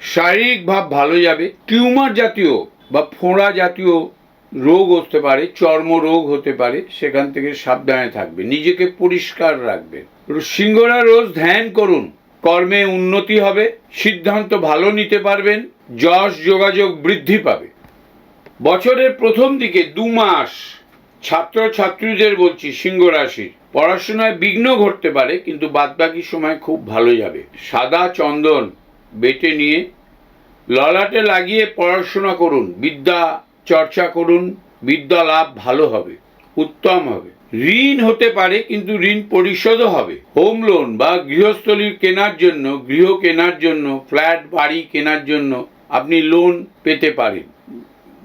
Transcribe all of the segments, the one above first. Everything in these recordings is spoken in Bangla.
শারীরিক ভাব ভালো যাবে, টিউমার জাতীয় বা ফোঁড়া জাতীয় রোগ হতে পারে চর্ম রোগ হতে পারে, সেখান থেকে সাবধানে থাকবে, নিজেকে পরিষ্কার রাখবে। সিংহরা রোজ ধ্যান করুন, কর্মে উন্নতি হবে, সিদ্ধান্ত ভালো নিতে পারবেন, যশ যোগাযোগ বৃদ্ধি পাবে। বছরের প্রথম দিকে দু মাস ছাত্র ছাত্রীদের বলছি সিংহ রাশির, পড়াশোনায় বিঘ্ন ঘটতে পারে, কিন্তু বাদবাকি সময় খুব ভালো যাবে। সাদা চন্দন বেটে নিয়ে ললাটে লাগিয়ে পড়াশোনা করুন, বিদ্যা চর্চা করুন, বিদ্যা লাভ ভালো হবে, উত্তম হবে। ঋণ হতে পারে, কিন্তু ঋণ পরিশোধও হবে। হোম লোন বা গৃহস্থলী কেনার জন্য, গৃহ কেনার জন্য, ফ্ল্যাট, বাড়ি কেনার জন্য আপনি লোন পেতে পারেন।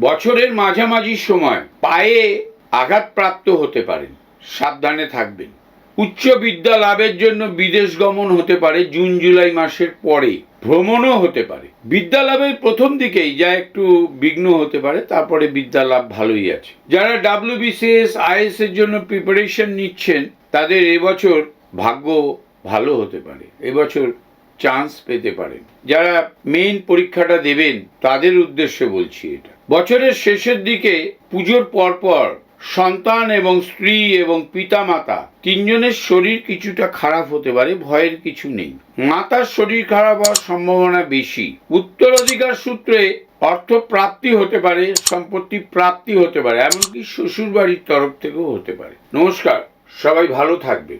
বছরের মাঝামাঝি সময় পায়ে আঘাতপ্রাপ্ত হতে পারেন। সাবধানে থাকবেন। উচ্চ বিদ্যা লাভের জন্য বিদেশ গমন হতে পারে জুন, জুলাই মাসের পরে। ভ্রমণও হতে পারে। বিদ্যা লাভের প্রথম দিকেই যা একটু বিঘ্ন হতে পারে, তারপরে বিদ্যা লাভ ভালোই আছে। যারা ডাব্লিউবিসিএস আইএস এর জন্য প্রিপারেশন নিচ্ছেন, তাদের এবছর ভাগ্য ভালো হতে পারে। এবছর চান্স পেতে পারেন। যারা মেইন পরীক্ষাটা দেবেন, তাদের উদ্দেশ্যে বলছি এটা। বছরের শেষের দিকে পুজোর পরপর সন্তান এবং স্ত্রী এবং পিতামাতা, তিনজনের শরীর কিছুটা খারাপ হতে পারে, ভয়ের কিছু নেই। মাতার শরীর খারাপ হওয়ার সম্ভাবনা বেশি। উত্তরাধিকার সূত্রে অর্থ প্রাপ্তি হতে পারে, সম্পত্তি প্রাপ্তি হতে পারে, এমনকি শ্বশুর বাড়ির তরফ থেকেও হতে পারে। নমস্কার, সবাই ভালো থাকবে